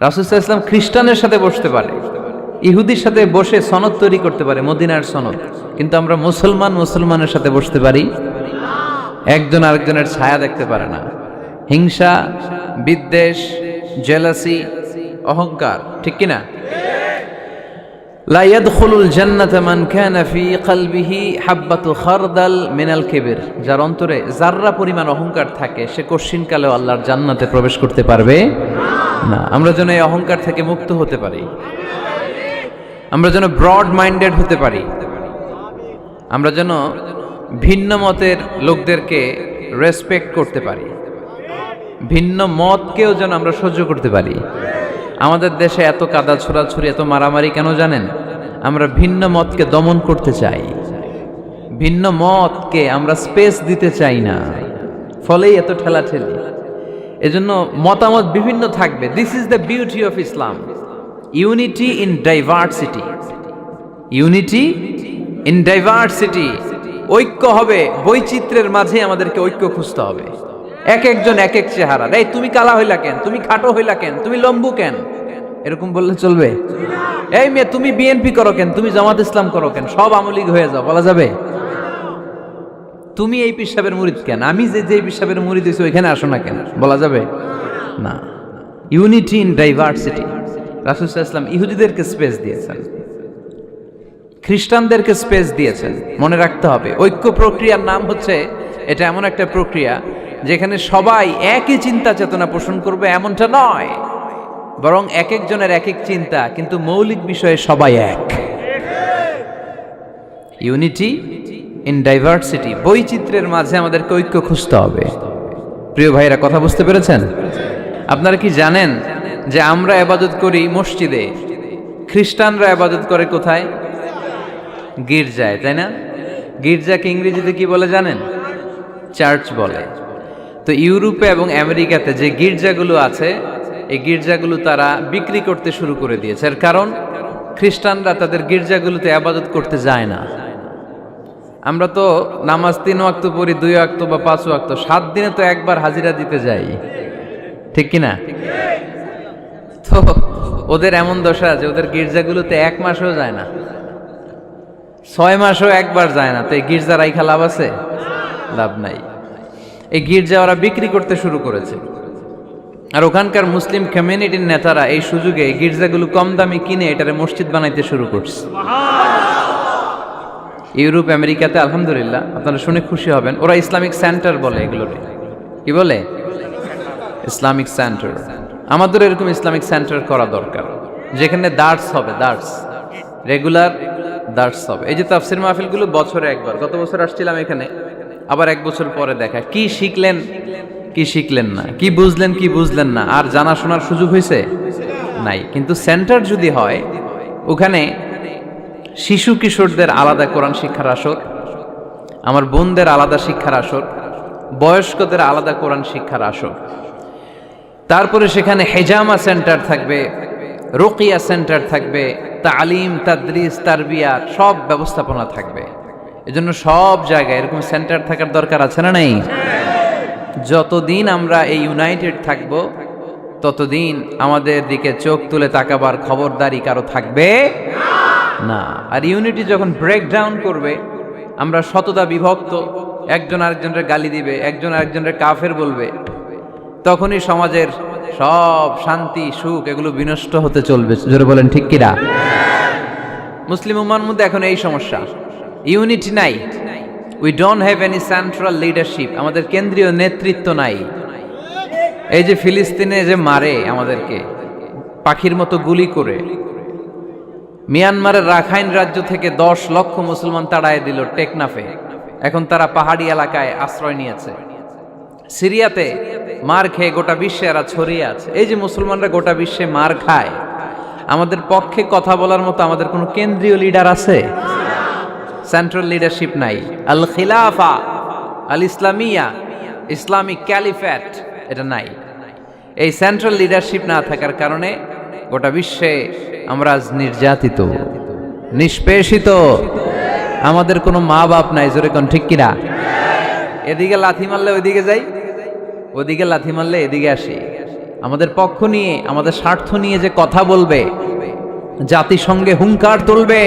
রাসুসাহ ইসলাম খ্রিস্টানের সাথে বসতে পারে। ইহুদির সাথে বসে সনদ তৈরি করতে পারে, মদিনার সনদ। কিন্তু আমরা মুসলমান মুসলমানের সাথে বসতে পারি। একজন আরেকজনের ছায়া দেখতে পারে না। হিংসা, বিদ্বেষ, জেলাসি, অহংকার, ঠিক কিনা? যার অন্তরে যাররা পরিমাণ অহংকার থাকে, সে কশিনকালেও আল্লাহর জান্নাতে প্রবেশ করতে পারবে। না, আমরা যেন এই অহংকার থেকে মুক্ত হতে পারি। আমরা যেন ব্রড মাইন্ডেড হতে পারি। আমরা যেন ভিন্ন মতের লোকদেরকে রেসপেক্ট করতে পারি। ভিন্ন মতকেও যেন আমরা সহ্য করতে পারি। আমাদের দেশে এত কাদা ছোড়াছুরি এত মারামারি কেন জানেন? আমরা ভিন্ন মতকে দমন করতে চাই। ভিন্ন মতকে আমরা স্পেস দিতে চাই না। ফলেই এত ঠেলাঠেলি। এজন্য মতামত বিভিন্ন থাকবে। This is the beauty of Islam unity in diversity unity in diversity ঐক্য হবে, বৈচিত্র্যের মাঝে আমাদেরকে ঐক্য খুঁজতে হবে। এক একজন এক এক চেহারা। এই তুমি কালা হইলা কেন? তুমি খাটো হইলা কেন? তুমি লম্বু কেন? এরকম বললে চলবে? এই মেয়ে, তুমি বিএনপি করো কেন? তুমি জামাত ইসলাম করো কেন? সব আমলিগ হয়ে যাও, বলা যাবে? তুমি এই পিসাবের মুরিদ কেন? আমি যে যে পিসাবের মুরিদ হয়েছি, ওইখানে আসো না কেন? বলা যাবে? না। ইউনিটি ইন ডাইভার্সিটি রাসুল ইসলাম ইহুদিদেরকে স্পেস দিয়েছেন। খ্রিস্টানদেরকে স্পেস দিয়েছেন। মনে রাখতে হবে, ঐক্য প্রক্রিয়ার নাম হচ্ছে, এটা এমন একটা প্রক্রিয়া যেখানে সবাই একই চিন্তা চেতনা পোষণ করবে, এমনটা নয়। বরং এক একজনের এক এক চিন্তা, কিন্তু মৌলিক বিষয়ে সবাই এক। ইউনিটি ইন ডাইভার্সিটি বৈচিত্র্যের মাঝে আমাদেরকে ঐক্য খুঁজতে হবে। প্রিয় ভাইরা কথা বুঝতে পেরেছেন? আপনারা কি জানেন যে আমরা আবাদত করি মসজিদে? খ্রিস্টানরা আবাদত করে কোথায়? গির্জায়, তাই না? গির্জাকে ইংরেজিতে কি বলে জানেন? চার্চ বলে। তো ইউরোপে এবং আমেরিকাতে যে গির্জাগুলো আছে, এই গির্জাগুলো তারা বিক্রি করতে শুরু করে দিয়েছে। এর কারণ, খ্রিস্টানরা তাদের গির্জাগুলোতে আবাদত করতে যায় না। আমরা তো নামাজ তিন ওয়াক্ত পড়ি, দুই ওয়াক্ত বা পাঁচ ওয়াক্ত। সাত দিনে তো একবার হাজিরা দিতে যাই। ঠিক কিনা? তো ওদের এমন দশা আছে, ওদের গির্জাগুলোতে এক মাসও যায় না। ছয় মাসও একবার যায় না। তো এই গির্জা রাইখা লাভ আছে? লাভ নাই। এই গির্জা ওরা বিক্রি করতে শুরু করেছে। আর ওখানকার মুসলিম কমিউনিটির নেতারা এই সুযোগে গির্জাগুলো কম দামে কিনে এটারে মসজিদ বানাইতে শুরু করছে। ইউরোপ, আমেরিকাতে আলহামদুলিল্লাহ, আপনারা শুনে খুশি হবেন। ওরা ইসলামিক সেন্টার বলে এগুলোরে কি বলে? Islamic centre. আমাদের এরকম ইসলামিক সেন্টার করা দরকার। যেখানে দার্স হবে, দার্স। রেগুলার দার্স হবে। এই যে তাফসির মাহফিলগুলো বছরে একবার। গত বছর আসছিলাম এখানে। আবার এক বছর পরে দেখা। কি শিখলেন? কি শিখলেন না? কি বুঝলেন কি বুঝলেন না? আর জানা শোনার সুযোগ হয়েছে নাই। কিন্তু সেন্টার যদি হয়, ওখানে শিশু কিশোরদের আলাদা কোরআন শিক্ষার আসর, আমার বোনদের আলাদা শিক্ষার আসর, বয়স্কদের আলাদা কোরআন শিক্ষার আসর। তারপরে সেখানে হেজামা সেন্টার থাকবে, রোকিয়া সেন্টার থাকবে, তালিম, তাদরিস তারবিয়ার সব ব্যবস্থাপনা থাকবে। এজন্য সব জায়গায় এরকম সেন্টার থাকার দরকার আছে না নেই? যতদিন আমরা এই ইউনাইটেড থাকব, ততদিন আমাদের দিকে চোখ তুলে তাকাবার খবরদারি কারও থাকবে না। আর ইউনিটি যখন ব্রেক ডাউন করবে, আমরা শততা বিভক্ত, একজন আরেকজনের গালি দিবে, একজন আরেকজনের কাফের বলবে, তখনই সমাজের সব শান্তি, সুখ এগুলো বিনষ্ট হতে চলবে। জোরে বলেন, ঠিক কিরা মুসলিম উম্মার মধ্যে এখন এই সমস্যা। ইউনিটি নাই। We don't have any central leadership আমাদের কেন্দ্রীয় নেতৃত্ব নাই। এই যে ফিলিস্তিনে যে মারে আমাদেরকে, পাখির মতো গুলি করে মিয়ানমারের রাখাইন রাজ্য থেকে দশ লক্ষ মুসলমান তাড়ায় দিল টেকনাফে। এখন তারা পাহাড়ি এলাকায় আশ্রয় নিয়েছে। সিরিয়াতে মার খেয়ে গোটা বিশ্বে এরা ছড়িয়ে আছে। এই যে মুসলমানরা গোটা বিশ্বে মার খায়, আমাদের পক্ষে কথা বলার মতো আমাদের কোনো কেন্দ্রীয় লিডার আছে? সেন্ট্রাল লিডারশিপ নাই। আল খিলাফা, আল ইসলামিয়া, ইসলামিক ক্যালিফ্যাট, এটা নাই। এই সেন্ট্রাল লিডারশিপ না থাকার কারণে গোটা বিশ্বে আমরা আজ নির্যাতিত, নিষ্পেষিত। আমাদের কোনো মা বাপ নাই, জোরে কোন ঠিক কিনা? এদিকে লাথি মারলে ওইদিকে যাই, ওদিকে লাথি মারলে এদিকে আসি। আমাদের পক্ষ নিয়ে, আমাদের স্বার্থ নিয়ে যে কথা বলবে, জাতিসংঘে হুঙ্কার তুলবে।